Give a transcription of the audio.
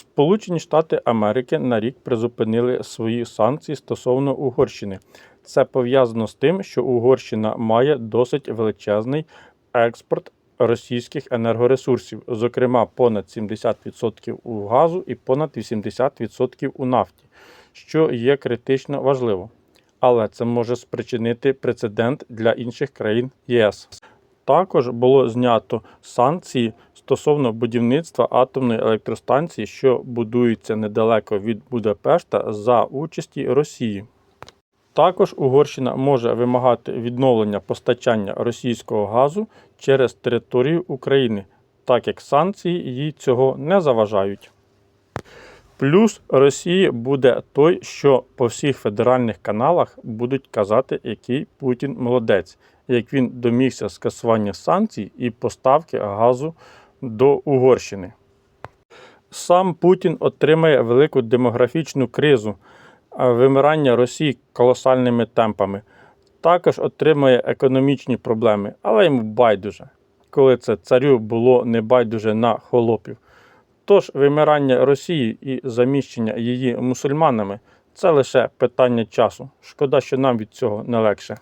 Сполучені Штати Америки на рік призупинили свої санкції стосовно Угорщини. Це пов'язано з тим, що Угорщина має досить величезний експорт російських енергоресурсів, зокрема понад 70% у газу і понад 80% у нафті, що є критично важливо. Але це може спричинити прецедент для інших країн ЄС. Також було знято санкції стосовно будівництва атомної електростанції, що будується недалеко від Будапешта за участі Росії. Також Угорщина може вимагати відновлення постачання російського газу через територію України, так як санкції їй цього не заважають. Плюс Росії буде той, що по всіх федеральних каналах будуть казати, який Путін молодець, як він домігся скасування санкцій і поставки газу до Угорщини. Сам Путін отримає велику демографічну кризу, вимирання Росії колосальними темпами. Також отримає економічні проблеми, але йому байдуже, коли це царю було не байдуже на холопів. Тож вимирання Росії і заміщення її мусульманами це лише питання часу. Шкода, що нам від цього не легше.